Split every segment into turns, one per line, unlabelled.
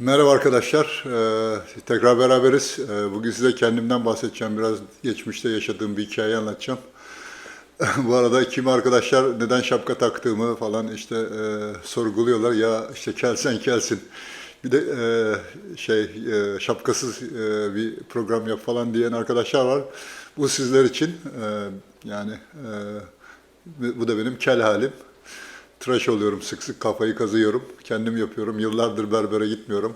Merhaba arkadaşlar. Ee, tekrar beraberiz. Ee, bugün size kendimden bahsedeceğim. Biraz geçmişte yaşadığım bir hikaye anlatacağım. Bu arada kimi arkadaşlar neden şapka taktığımı falan işte e, sorguluyorlar. Ya işte kelsen kelsin. Bir de e, şey e, şapkasız e, bir program yap falan diyen arkadaşlar var. Bu sizler için. E, yani e, bu da benim kel halim. Tıraş oluyorum sık sık kafayı kazıyorum. Kendim yapıyorum. Yıllardır berbere gitmiyorum.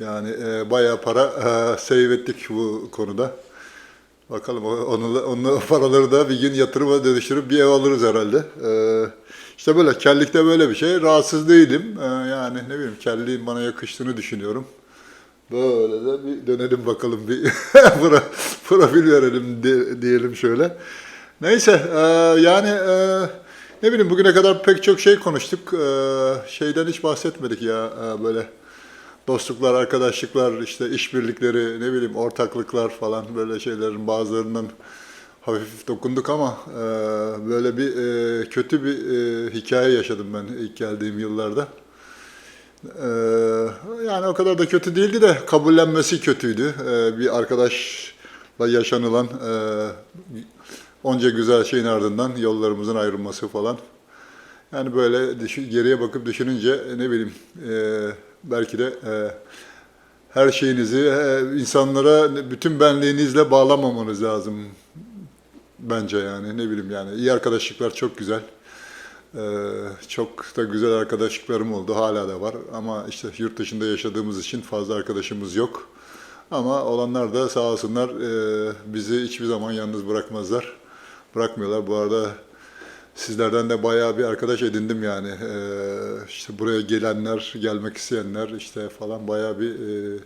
Yani e, bayağı para e, save ettik bu konuda. Bakalım onu, onu paraları da bir gün yatırıma dönüştürüp bir ev alırız herhalde. E, işte böyle kellikte böyle bir şey. Rahatsız değilim. E, yani ne bileyim kelliğin bana yakıştığını düşünüyorum. Böyle de bir dönelim bakalım bir pro- profil verelim di- diyelim şöyle. Neyse e, yani e, ne bileyim bugüne kadar pek çok şey konuştuk. E, şeyden hiç bahsetmedik ya e, böyle dostluklar, arkadaşlıklar, işte işbirlikleri, ne bileyim ortaklıklar falan böyle şeylerin bazılarından hafif dokunduk ama e, böyle bir e, kötü bir hikaye yaşadım ben ilk geldiğim yıllarda. Ee, yani o kadar da kötü değildi de kabullenmesi kötüydü. Ee, bir arkadaşla yaşanılan onca güzel şeyin ardından yollarımızın ayrılması falan. Yani böyle geriye bakıp düşününce e, ne bileyim e, belki de e, her şeyinizi e, insanlara bütün benliğinizle bağlamamanız lazım bence yani ne bileyim yani iyi arkadaşlıklar çok güzel. Ee, çok da güzel arkadaşlıklarım oldu, hala da var. Ama işte yurt dışında yaşadığımız için fazla arkadaşımız yok. Ama olanlar da sağ olsunlar e, bizi hiçbir zaman yalnız bırakmazlar. Bırakmıyorlar. Bu arada sizlerden de bayağı bir arkadaş edindim yani. Ee, işte buraya gelenler, gelmek isteyenler işte falan bayağı bir e,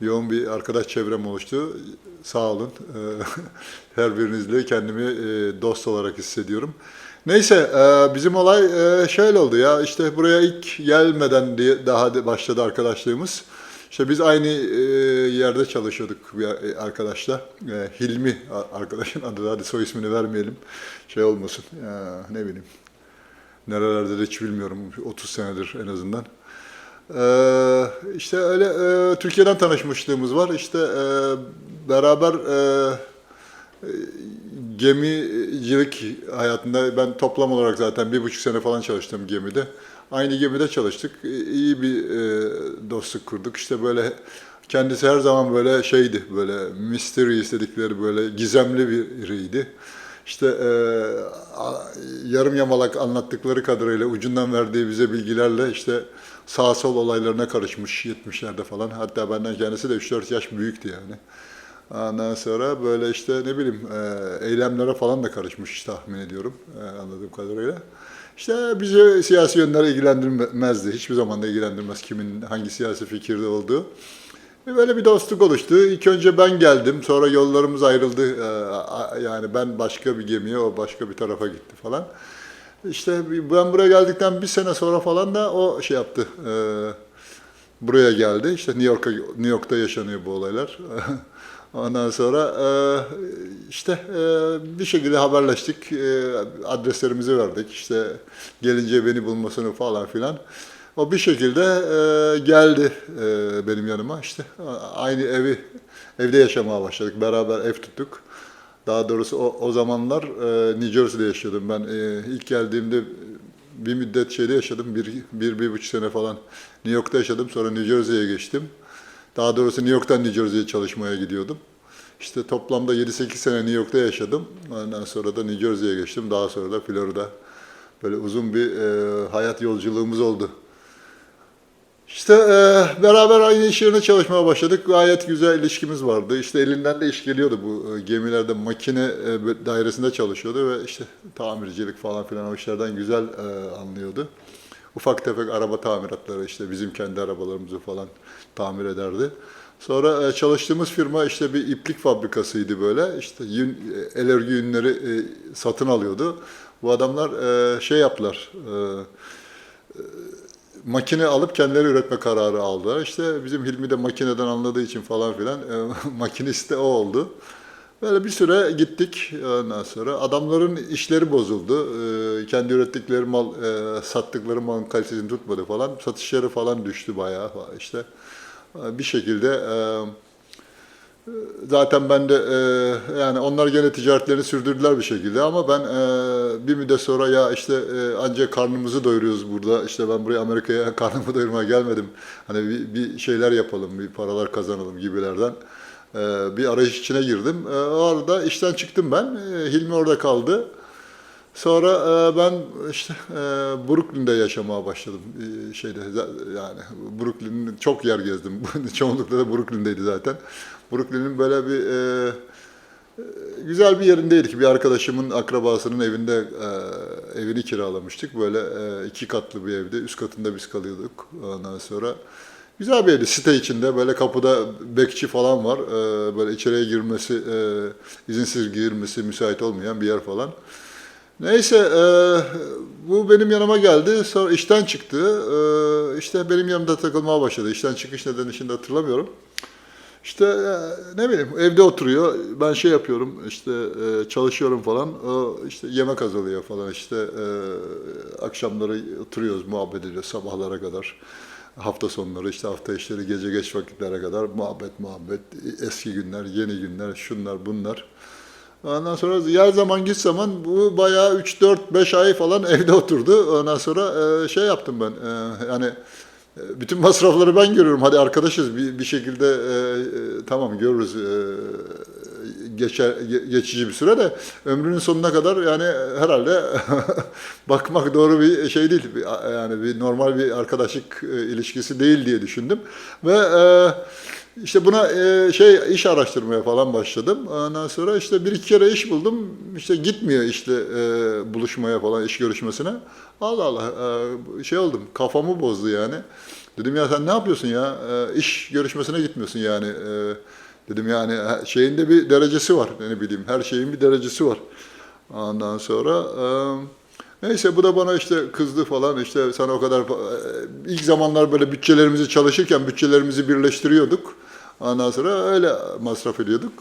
yoğun bir arkadaş çevrem oluştu. Sağ olun. Ee, Her birinizle kendimi e, dost olarak hissediyorum. Neyse e, bizim olay e, şöyle oldu ya işte buraya ilk gelmeden diye daha başladı arkadaşlığımız. İşte biz aynı e, yerde çalışıyorduk bir arkadaşla. E, Hilmi arkadaşın adı hadi soy ismini vermeyelim. Şey olmasın ya, ne bileyim. Nerelerde de hiç bilmiyorum 30 senedir en azından. Ee, işte öyle e, Türkiye'den tanışmışlığımız var. İşte e, beraber e, e, gemicilik hayatında ben toplam olarak zaten bir buçuk sene falan çalıştım gemide. Aynı gemide çalıştık. İyi bir e, dostluk kurduk. İşte böyle kendisi her zaman böyle şeydi, böyle mystery istedikleri böyle gizemli biriydi. İşte e, yarım yamalak anlattıkları kadarıyla ucundan verdiği bize bilgilerle işte sağ sol olaylarına karışmış 70'lerde falan. Hatta benden kendisi de 3-4 yaş büyüktü yani. Ondan sonra böyle işte ne bileyim e, eylemlere falan da karışmış tahmin ediyorum e, anladığım kadarıyla. İşte bizi siyasi yönler ilgilendirmezdi. Hiçbir zaman da ilgilendirmez kimin hangi siyasi fikirde olduğu. Ve Böyle bir dostluk oluştu. İlk önce ben geldim, sonra yollarımız ayrıldı. A- Yani ben başka bir gemiye, o başka bir tarafa gitti falan. İşte ben buraya geldikten bir sene sonra falan da o şey yaptı. e, Buraya geldi. İşte New York'a New York'ta yaşanıyor bu olaylar. Ondan sonra e, işte e, bir şekilde haberleştik. E, Adreslerimizi verdik. İşte gelince beni bulmasını falan filan. O bir şekilde geldi benim yanıma. İşte aynı evi evde yaşamaya başladık. Beraber ev tuttuk. Daha doğrusu o, o zamanlar e, New Jersey'de yaşıyordum. Ben e, ilk geldiğimde bir müddet şeyde yaşadım. Bir, bir, bir buçuk sene falan New York'ta yaşadım. Sonra New Jersey'ye geçtim. Daha doğrusu New York'tan New Jersey'ye çalışmaya gidiyordum. İşte toplamda 7-8 sene New York'ta yaşadım. Ondan sonra da New Jersey'ye geçtim. Daha sonra da Florida. Böyle uzun bir e, hayat yolculuğumuz oldu. İşte e, beraber aynı iş yerine çalışmaya başladık. Gayet güzel ilişkimiz vardı. İşte elinden de iş geliyordu bu e, gemilerde makine e, dairesinde çalışıyordu ve işte tamircilik falan filan o işlerden güzel e, anlıyordu. Ufak tefek araba tamiratları işte bizim kendi arabalarımızı falan tamir ederdi. Sonra e, çalıştığımız firma işte bir iplik fabrikasıydı böyle. İşte yün, e, el örgü ünleri e, satın alıyordu. Bu adamlar şey yaptılar. Makine alıp kendileri üretme kararı aldılar. İşte bizim Hilmi de makineden anladığı için falan filan e, makinist de o oldu. Böyle bir süre gittik ondan sonra. Adamların işleri bozuldu. E, kendi ürettikleri mal, e, sattıkları malın kalitesini tutmadı falan. Satışları falan düştü bayağı işte. bir şekilde e, zaten ben de e, yani onlar gene ticaretlerini sürdürdüler bir şekilde ama ben e, bir müddet sonra ya işte e, ancak karnımızı doyuruyoruz burada. İşte ben buraya Amerika'ya karnımı doyurmaya gelmedim. Hani bir, bir şeyler yapalım, bir paralar kazanalım gibilerden. E, bir arayış içine girdim. E, o arada işten çıktım ben. E, Hilmi orada kaldı. Sonra e, ben işte e, Brooklyn'de yaşamaya başladım. Şeyde yani Brooklyn'in çok yer gezdim. Çoğunlukla da Brooklyn'deydi zaten. Brooklyn'in böyle bir e, güzel bir yerindeydik. Bir arkadaşımın akrabasının evinde evini kiralamıştık. Böyle iki katlı bir evde. Üst katında biz kalıyorduk. Ondan sonra güzel bir evdi. Site içinde böyle kapıda bekçi falan var. E, böyle içeriye girmesi, e, izinsiz girmesi müsait olmayan bir yer falan. Neyse e, bu benim yanıma geldi. Sonra işten çıktı. E, işte benim yanımda takılmaya başladı. İşten çıkış nedeni şimdi hatırlamıyorum. İşte ne bileyim evde oturuyor. Ben şey yapıyorum işte çalışıyorum falan. O işte yemek hazırlıyor falan işte akşamları oturuyoruz muhabbet ediyoruz sabahlara kadar. Hafta sonları işte hafta işleri gece geç vakitlere kadar muhabbet muhabbet eski günler yeni günler şunlar bunlar. Ondan sonra yer zaman git zaman bu bayağı 3 4 5 ay falan evde oturdu. Ondan sonra e, şey yaptım ben. e, yani e, bütün masrafları ben görüyorum. Hadi arkadaşız bir, bir şekilde tamam görürüz geçer ge- geçici bir süre de ömrünün sonuna kadar yani herhalde bakmak doğru bir şey değil. Yani bir normal bir arkadaşlık e, ilişkisi değil diye düşündüm ve e, işte buna e, şey iş araştırmaya falan başladım. Ondan sonra işte bir iki kere iş buldum. İşte gitmiyor işte e, buluşmaya falan iş görüşmesine. Allah Allah e, şey oldum kafamı bozdu yani. Dedim ya sen ne yapıyorsun ya E, iş görüşmesine gitmiyorsun yani. E, dedim yani şeyin de bir derecesi var ne bileyim her şeyin bir derecesi var. Ondan sonra e, neyse bu da bana işte kızdı falan işte sen o kadar ilk zamanlar böyle bütçelerimizi çalışırken bütçelerimizi birleştiriyorduk. Ondan sonra öyle masraf ediyorduk.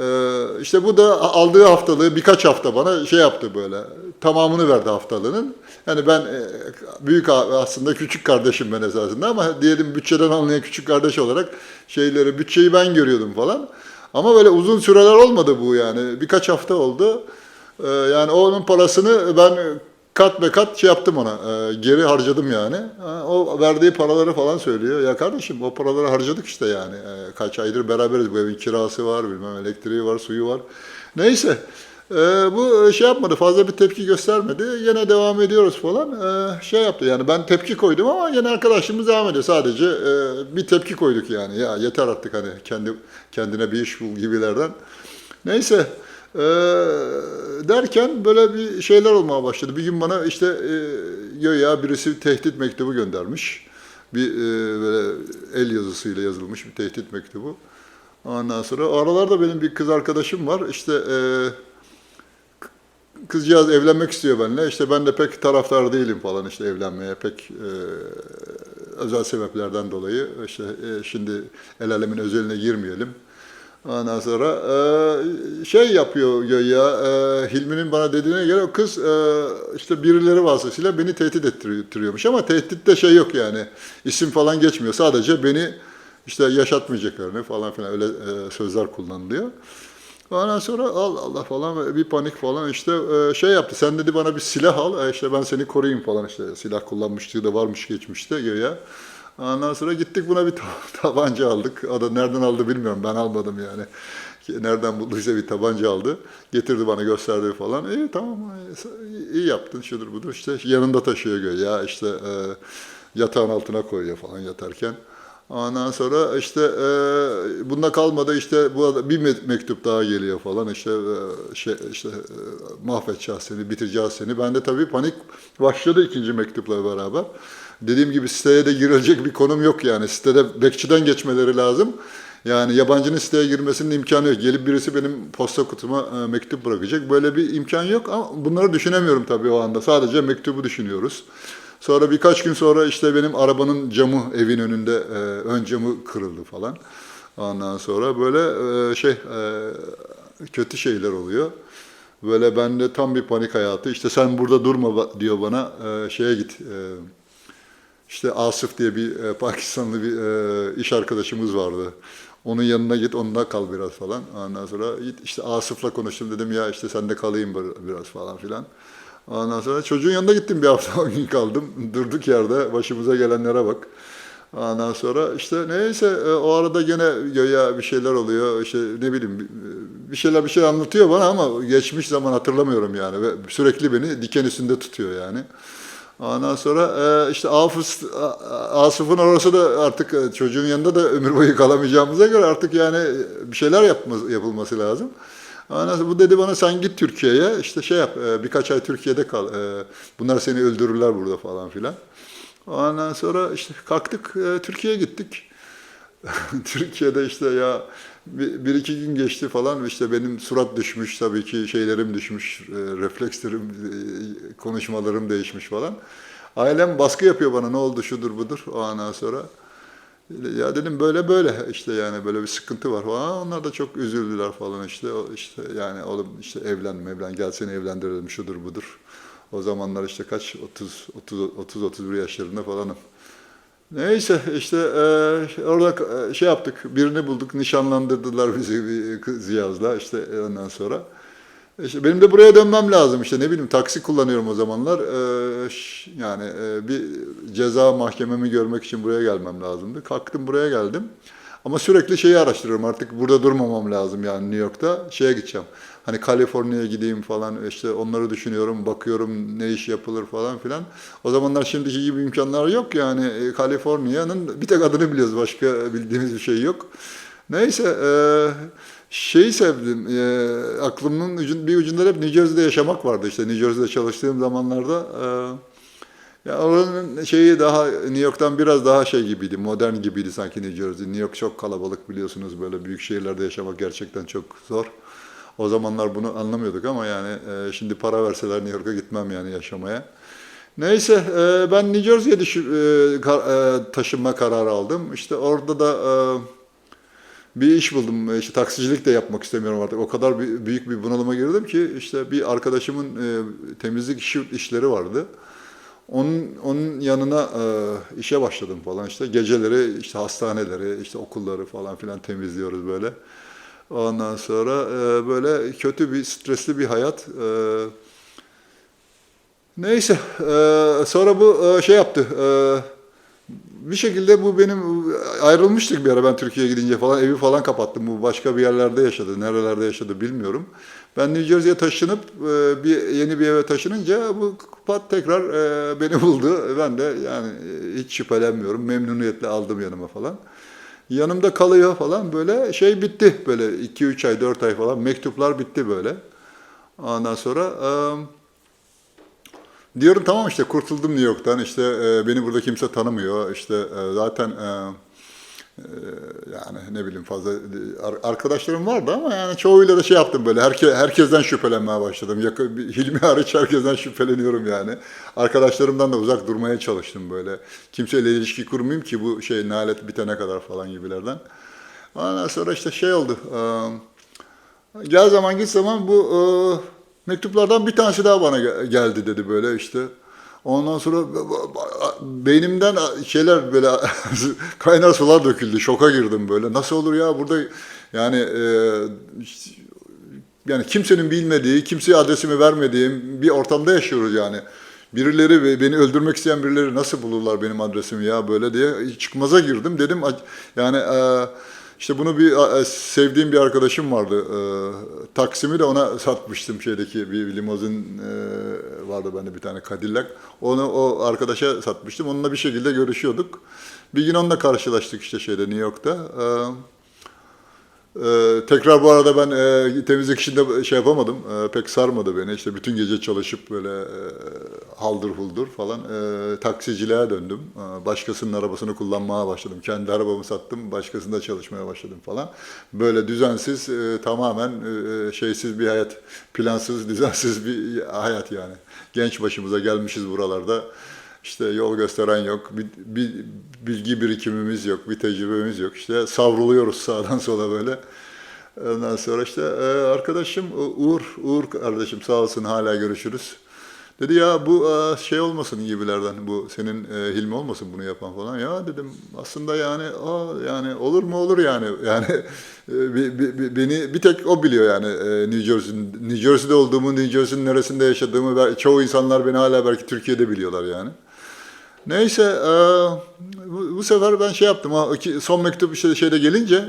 Ee, işte bu da aldığı haftalığı birkaç hafta bana şey yaptı böyle. Tamamını verdi haftalığının. Yani ben e, büyük aslında küçük kardeşim ben esasında ama diyelim bütçeden anlayan küçük kardeş olarak şeyleri bütçeyi ben görüyordum falan. Ama böyle uzun süreler olmadı bu yani. Birkaç hafta oldu. Ee, yani onun parasını ben kat be kat şey yaptım ona. e, geri harcadım yani. O verdiği paraları falan söylüyor. Ya kardeşim o paraları harcadık işte yani. E, Kaç aydır beraberiz. Bu evin kirası var, bilmem elektriği var, suyu var. Neyse. E, bu şey yapmadı. Fazla bir tepki göstermedi. Yine devam ediyoruz falan. E, şey yaptı yani ben tepki koydum ama yine arkadaşımız devam ediyor. Sadece e, bir tepki koyduk yani. Ya yeter artık hani kendi kendine bir iş bul gibilerden. Neyse. Ee, derken böyle bir şeyler olmaya başladı. Bir gün bana işte e, ya birisi tehdit mektubu göndermiş. Bir e, böyle el yazısıyla yazılmış bir tehdit mektubu. Ondan sonra aralarda benim bir kız arkadaşım var. İşte e, kızcağız evlenmek istiyor benimle. İşte ben de pek taraftar değilim falan işte evlenmeye pek e, özel sebeplerden dolayı. İşte e, şimdi el alemin özeline girmeyelim. Ondan sonra e, şey yapıyor ya e, Hilmi'nin bana dediğine göre o kız e, işte birileri vasıtasıyla beni tehdit ettiriyormuş ama tehditte şey yok yani isim falan geçmiyor sadece beni işte yaşatmayacaklarını falan filan öyle e, sözler kullanılıyor. Ondan sonra Allah Allah falan bir panik falan işte e, şey yaptı. Sen dedi bana bir silah al. E, işte ben seni koruyayım falan işte. Silah kullanmışlığı da varmış geçmişte ya. Ondan sonra gittik buna bir ta- tabanca aldık. O da nereden aldı bilmiyorum. Ben almadım yani. Nereden bulduysa bir tabanca aldı. Getirdi bana gösterdi falan. İyi tamam e, iyi yaptın şudur budur. İşte yanında taşıyor ya işte yatağın altına koyuyor falan yatarken. Ondan sonra işte e, bunda kalmadı işte bu bir me- mektup daha geliyor falan işte e, şey işte e, mahvedeceğiz seni, bitireceğiz seni. Ben de tabii panik başladı ikinci mektupla beraber. Dediğim gibi siteye de girilecek bir konum yok yani. Sitede bekçiden geçmeleri lazım. Yani yabancının siteye girmesinin imkanı yok. Gelip birisi benim posta kutuma e, mektup bırakacak. Böyle bir imkan yok ama bunları düşünemiyorum tabii o anda. Sadece mektubu düşünüyoruz. Sonra birkaç gün sonra işte benim arabanın camı evin önünde e, ön camı kırıldı falan. Ondan sonra böyle e, şey e, kötü şeyler oluyor. Böyle bende tam bir panik hayatı. İşte sen burada durma diyor bana. e, şeye git. e, işte Asif diye bir e, Pakistanlı bir e, iş arkadaşımız vardı. Onun yanına git, onunla kal biraz falan. Ondan sonra git, işte Asif'la konuştum dedim ya işte sen de kalayım bir- biraz falan filan. Ondan sonra çocuğun yanına gittim bir hafta on gün kaldım. Durduk yerde başımıza gelenlere bak. Ondan sonra işte neyse e, o arada gene göya bir şeyler oluyor. İşte ne bileyim bir- bir şeyler bir şey anlatıyor bana ama geçmiş zaman hatırlamıyorum yani. Ve sürekli beni diken üstünde tutuyor yani. Ondan sonra e, işte Hafız, A- Asıf'ın orası da artık e, çocuğun yanında da ömür boyu kalamayacağımıza göre artık yani bir şeyler yapması, yapılması lazım. Sonra bu dedi bana sen git Türkiye'ye işte şey yap e, birkaç ay Türkiye'de kal. E, Bunlar seni öldürürler burada falan filan. Ondan sonra işte kalktık e, Türkiye'ye gittik. Türkiye'de işte ya bir, iki gün geçti falan işte benim surat düşmüş tabii ki şeylerim düşmüş, reflekslerim, konuşmalarım değişmiş falan. Ailem baskı yapıyor bana ne oldu şudur budur o andan sonra. Ya dedim böyle böyle işte yani böyle bir sıkıntı var falan. Onlar da çok üzüldüler falan işte. İşte yani oğlum işte evlen evlen gel seni evlendirelim şudur budur. O zamanlar işte kaç 30 30 30 31 yaşlarında falanım. Neyse işte e, orada e, şey yaptık, birini bulduk, nişanlandırdılar bizi bir kız işte ondan sonra. İşte benim de buraya dönmem lazım işte ne bileyim taksi kullanıyorum o zamanlar. E, ş- yani e, bir ceza mahkememi görmek için buraya gelmem lazımdı. Kalktım buraya geldim. Ama sürekli şeyi araştırıyorum artık burada durmamam lazım yani New York'ta şeye gideceğim. Hani Kaliforniya'ya gideyim falan işte onları düşünüyorum, bakıyorum ne iş yapılır falan filan. O zamanlar şimdiki gibi imkanlar yok yani E, Kaliforniya'nın bir tek adını biliyoruz başka bildiğimiz bir şey yok. Neyse e, şeyi sevdim e, aklımın ucun, bir ucunda hep New Jersey'de yaşamak vardı işte New Jersey'de çalıştığım zamanlarda. E, ya oranın şeyi daha New York'tan biraz daha şey gibiydi, modern gibiydi sanki New Jersey. New York çok kalabalık biliyorsunuz böyle büyük şehirlerde yaşamak gerçekten çok zor. O zamanlar bunu anlamıyorduk ama yani e, şimdi para verseler New York'a gitmem yani yaşamaya. Neyse e, ben New Jersey'ye e, ka- e, taşınma kararı aldım. İşte orada da e, bir iş buldum. İşte taksicilik de yapmak istemiyorum artık. O kadar büyük bir bunalıma girdim ki işte bir arkadaşımın e, temizlik işi, işleri vardı. Onun, onun yanına e, işe başladım falan işte. Geceleri işte hastaneleri, işte okulları falan filan temizliyoruz böyle. Ondan sonra e, böyle kötü bir, stresli bir hayat. E, neyse, e, sonra bu e, şey yaptı. E, bir şekilde bu benim ayrılmıştık bir ara ben Türkiye'ye gidince falan evi falan kapattım. Bu başka bir yerlerde yaşadı. Nerelerde yaşadı bilmiyorum. Ben New Jersey'ye taşınıp e, bir yeni bir eve taşınınca bu pat tekrar e, beni buldu. Ben de yani e, hiç şüphelenmiyorum. Memnuniyetle aldım yanıma falan. Yanımda kalıyor falan böyle şey bitti böyle 2-3 ay 4 ay falan mektuplar bitti böyle. Ondan sonra e, Diyorum tamam işte kurtuldum New York'tan işte e, beni burada kimse tanımıyor işte e, zaten e, e, yani ne bileyim fazla ar- arkadaşlarım vardı ama yani çoğuyla da şey yaptım böyle herke, herkesten şüphelenmeye başladım. Yakın, Hilmi hariç herkesten şüpheleniyorum yani. Arkadaşlarımdan da uzak durmaya çalıştım böyle. Kimseyle ilişki kurmayayım ki bu şey nalet bitene kadar falan gibilerden. Ondan sonra işte şey oldu. E, Gel zaman git zaman bu e, mektuplardan bir tanesi daha bana ge- geldi dedi böyle işte. Ondan sonra beynimden şeyler böyle kaynar sular döküldü. Şoka girdim böyle. Nasıl olur ya burada yani e, yani kimsenin bilmediği, kimseye adresimi vermediğim bir ortamda yaşıyoruz yani. Birileri beni öldürmek isteyen birileri nasıl bulurlar benim adresimi ya böyle diye çıkmaza girdim. Dedim yani e, işte bunu bir e, sevdiğim bir arkadaşım vardı. E, Taksim'i de ona satmıştım şeydeki bir limozin e, vardı bende bir tane Cadillac. Onu o arkadaşa satmıştım. Onunla bir şekilde görüşüyorduk. Bir gün onunla karşılaştık işte şeyde New York'ta. E, ee, tekrar bu arada ben e, temizlik işinde şey yapamadım. E, pek sarmadı beni. İşte bütün gece çalışıp böyle e, haldır huldur falan e, taksiciliğe döndüm. E, başkasının arabasını kullanmaya başladım. Kendi arabamı sattım, başkasında çalışmaya başladım falan. Böyle düzensiz, e, tamamen e, şeysiz bir hayat, plansız, düzensiz bir hayat yani. Genç başımıza gelmişiz buralarda. İşte yol gösteren yok, bir, bir bilgi birikimimiz yok, bir tecrübemiz yok. İşte savruluyoruz sağdan sola böyle. Ondan sonra işte e, arkadaşım Uğur, Uğur kardeşim sağ olsun hala görüşürüz. Dedi ya bu e, şey olmasın gibilerden, bu senin e, Hilmi olmasın bunu yapan falan. Ya dedim aslında yani aa, yani olur mu olur yani. Yani e, beni bir tek o biliyor yani New Jersey, New Jersey'de olduğumu, New Jersey'nin neresinde yaşadığımı çoğu insanlar beni hala belki Türkiye'de biliyorlar yani. Neyse bu, sefer ben şey yaptım. Son mektup işte şeyde gelince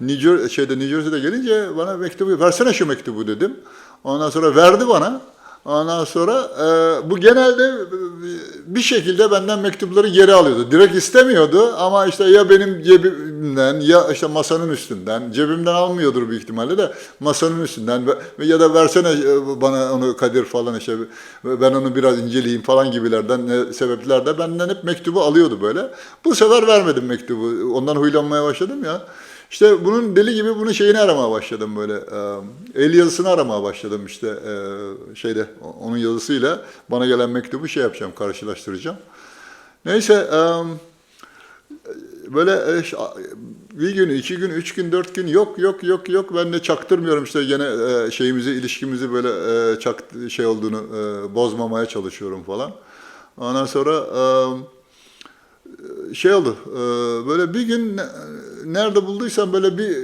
New, Jer- şeyde New Jersey'de gelince bana mektubu versene şu mektubu dedim. Ondan sonra verdi bana. Ondan sonra e, bu genelde bir şekilde benden mektupları geri alıyordu. Direkt istemiyordu ama işte ya benim cebimden ya işte masanın üstünden, cebimden almıyordur büyük ihtimalle de masanın üstünden ya da versene e, bana onu Kadir falan işte ben onu biraz inceleyeyim falan gibilerden e, sebeplerden benden hep mektubu alıyordu böyle. Bu sefer vermedim mektubu. Ondan huylanmaya başladım ya. İşte bunun deli gibi bunun şeyini aramaya başladım böyle. e, El yazısını aramaya başladım işte e, şeyde onun yazısıyla bana gelen mektubu şey yapacağım, karşılaştıracağım. Neyse e, böyle bir gün, iki gün, üç gün, dört gün yok yok yok yok ben de çaktırmıyorum işte gene şeyimizi, ilişkimizi böyle çakt şey olduğunu bozmamaya çalışıyorum falan. Ondan sonra şey oldu. Böyle bir gün nerede bulduysam böyle bir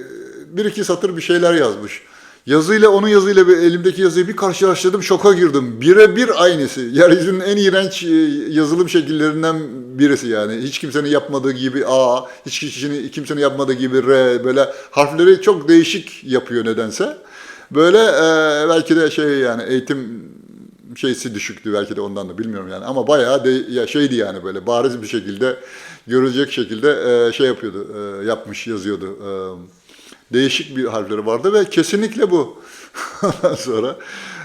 bir iki satır bir şeyler yazmış. Yazıyla onun yazıyla bir elimdeki yazıyı bir karşılaştırdım şoka girdim. Birebir aynısı. Yeryüzünün en iğrenç e, yazılım şekillerinden birisi yani. Hiç kimsenin yapmadığı gibi A, hiç kişinin kimsenin yapmadığı gibi R böyle harfleri çok değişik yapıyor nedense. Böyle e, belki de şey yani eğitim şeysi düşüktü belki de ondan da bilmiyorum yani. Ama bayağı de, ya şeydi yani böyle bariz bir şekilde görülecek şekilde e, şey yapıyordu e, yapmış yazıyordu. E, değişik bir harfleri vardı ve kesinlikle bu. Sonra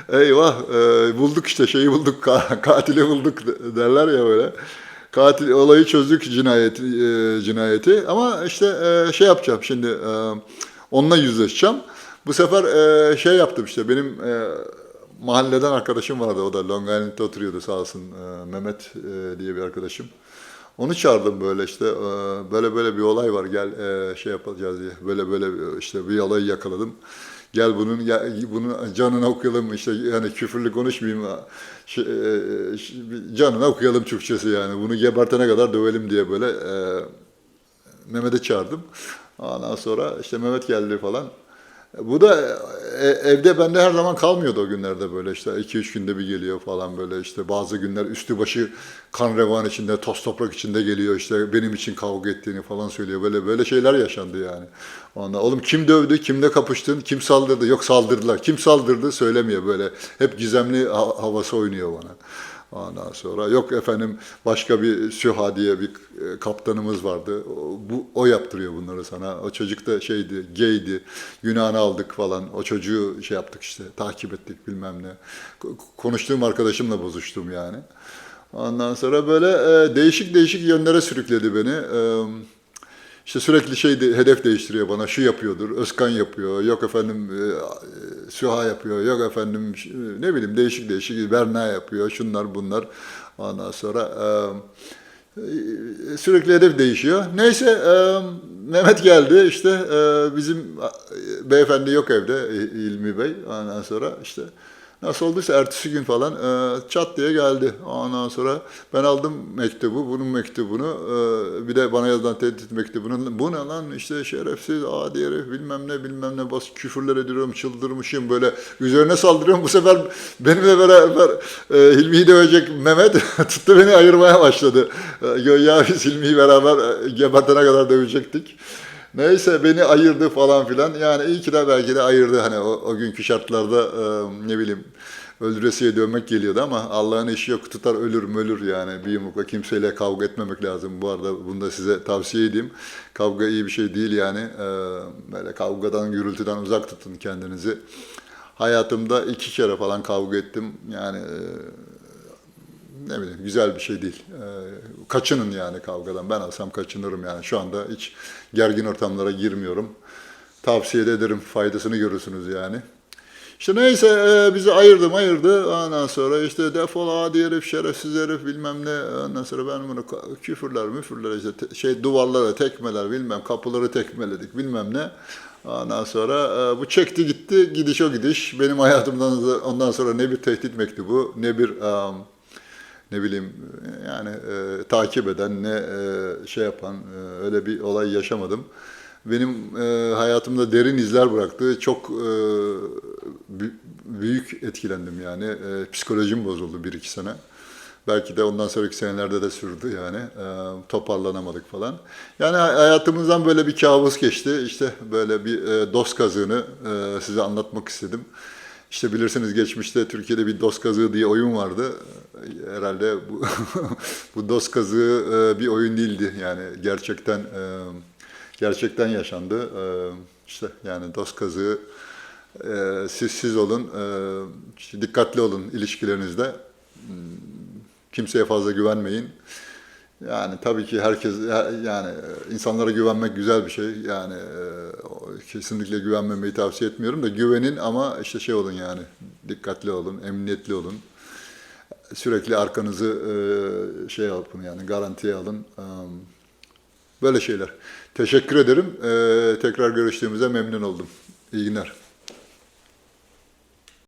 eyvah e, bulduk işte şeyi bulduk ka- katili bulduk derler ya böyle. Katil olayı çözdük cinayet e, cinayeti. Ama işte e, şey yapacağım şimdi e, onunla yüzleşeceğim. Bu sefer e, şey yaptım işte benim e, mahalleden arkadaşım vardı. O da Long Island'da oturuyordu sağ olsun. Ee, Mehmet e, diye bir arkadaşım. Onu çağırdım böyle işte e, böyle böyle bir olay var gel e, şey yapacağız diye. Böyle böyle işte bir olayı yakaladım. Gel bunun ya, bunun canını okuyalım işte yani küfürlü konuşmayayım. Şey, e, canını okuyalım Türkçesi yani. Bunu gebertene kadar dövelim diye böyle e, Mehmet'i çağırdım. Ondan sonra işte Mehmet geldi falan. Bu da e, evde bende her zaman kalmıyordu o günlerde böyle işte 2-3 günde bir geliyor falan böyle işte bazı günler üstü başı kan revan içinde toz toprak içinde geliyor işte benim için kavga ettiğini falan söylüyor. Böyle böyle şeyler yaşandı yani. Ondan oğlum kim dövdü, kimle kapıştın, kim saldırdı, yok saldırdılar, kim saldırdı? Söylemiyor böyle. Hep gizemli ha- havası oynuyor bana. Ondan sonra yok efendim başka bir Süha diye bir e, kaptanımız vardı. Bu, o yaptırıyor bunları sana. O çocuk da şeydi, gaydi. Günahını aldık falan. O çocuğu şey yaptık işte, takip ettik bilmem ne. Ko- Konuştuğum arkadaşımla bozuştum yani. Ondan sonra böyle e, değişik değişik yönlere sürükledi beni. E, işte sürekli şey de- hedef değiştiriyor bana. Şu yapıyordur, Özkan yapıyor, yok efendim e, e, Süha yapıyor, yok efendim ş- ne bileyim değişik değişik Berna yapıyor, şunlar bunlar. Ondan sonra e, e, sürekli hedef değişiyor. Neyse e, Mehmet geldi işte e, bizim e, beyefendi yok evde e, İlmi Bey. Ondan sonra işte Nasıl olduysa ertesi gün falan e, çat diye geldi. Ondan sonra ben aldım mektubu, bunun mektubunu, e, bir de bana yazılan tehdit mektubunu. Bu ne lan işte şerefsiz, adi herif bilmem ne bilmem ne bas küfürler ediyorum, çıldırmışım böyle üzerine saldırıyorum. Bu sefer benimle beraber e, Hilmi'yi dövecek Mehmet tuttu beni ayırmaya başladı. E, ya biz Hilmi'yi beraber e, gebertene kadar dövecektik. Neyse beni ayırdı falan filan. Yani iyi ki de belki de ayırdı. Hani o, o günkü şartlarda e, ne bileyim öldüresiye dönmek geliyordu ama Allah'ın işi yok. Tutar ölür mölür yani. Bir yumrukla kimseyle kavga etmemek lazım. Bu arada bunu da size tavsiye edeyim. Kavga iyi bir şey değil yani. E, böyle kavgadan, gürültüden uzak tutun kendinizi. Hayatımda iki kere falan kavga ettim. Yani e, ne bileyim güzel bir şey değil. Ee, kaçının yani kavgadan. Ben olsam kaçınırım yani. Şu anda hiç gergin ortamlara girmiyorum. Tavsiye de ederim. Faydasını görürsünüz yani. İşte neyse e, bizi ayırdı ayırdı. Ondan sonra işte defol adi herif, şerefsiz herif bilmem ne. Ondan sonra ben bunu küfürler müfürler işte te- şey duvarlara tekmeler bilmem kapıları tekmeledik bilmem ne. Ondan sonra e, bu çekti gitti gidiş o gidiş. Benim hayatımdan da- ondan sonra ne bir tehdit mektubu ne bir e, ne bileyim yani e, takip eden ne e, şey yapan e, öyle bir olay yaşamadım. Benim e, hayatımda derin izler bıraktı. Çok e, bü- büyük etkilendim yani. E, psikolojim bozuldu bir iki sene. Belki de ondan sonraki senelerde de sürdü yani. E, toparlanamadık falan. Yani hay- hayatımızdan böyle bir kabus geçti. İşte böyle bir e, dost kazığını e, size anlatmak istedim. İşte bilirsiniz geçmişte Türkiye'de bir dost kazığı diye oyun vardı. Herhalde bu, bu dost kazığı e, bir oyun değildi. Yani gerçekten e, gerçekten yaşandı. E, işte yani dost kazığı e, siz siz olun, e, dikkatli olun ilişkilerinizde. Kimseye fazla güvenmeyin. Yani tabii ki herkes yani insanlara güvenmek güzel bir şey. Yani e, kesinlikle güvenmemeyi tavsiye etmiyorum da güvenin ama işte şey olun yani dikkatli olun, emniyetli olun. Sürekli arkanızı şey yapın yani garantiye alın. Böyle şeyler. Teşekkür ederim. Tekrar görüştüğümüze memnun oldum. İyi günler.